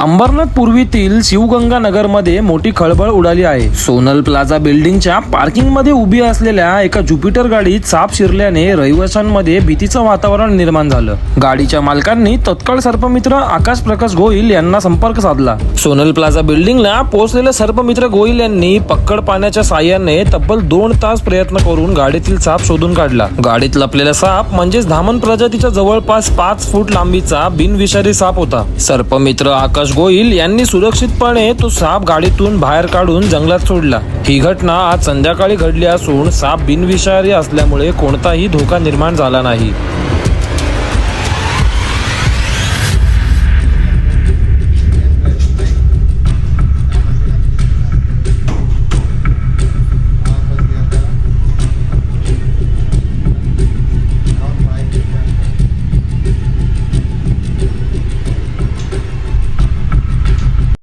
अंबरनाथ पूर्वीतील शिवगंगा नगरमध्ये मोठी खळबळ उडाली आहे. सोनल प्लाझा बिल्डिंगच्या पार्किंगमध्ये उभी असलेल्या एका ज्युपिटर गाडीत साप शिरल्याने रहिवाशांमध्ये भीतीचं वातावरण निर्माण झालं. गाडीच्या मालकांनी तत्काळ सर्पमित्र आकाश प्रकाश गोईल यांना संपर्क साधला. सोनल प्लाझा बिल्डिंगला पोहोचलेल्या सर्पमित्र गोईल यांनी पक्कड पाण्याच्या साह्याने तब्बल दोन तास प्रयत्न करून गाडीतील साप शोधून काढला. गाडीत लपलेला साप म्हणजेच धामण प्रजातीच्या जवळपास पाच फूट लांबीचा बिनविषारी साप होता. सर्पमित्र आकाश गोईल यांनी सुरक्षितपणे तो साप गाडीतून बाहेर काढून जंगलात सोडला. ही घटना आज संध्याकाळी घडली असून साप बिनविषारी असल्यामुळे कोणताही धोका निर्माण झाला नाही.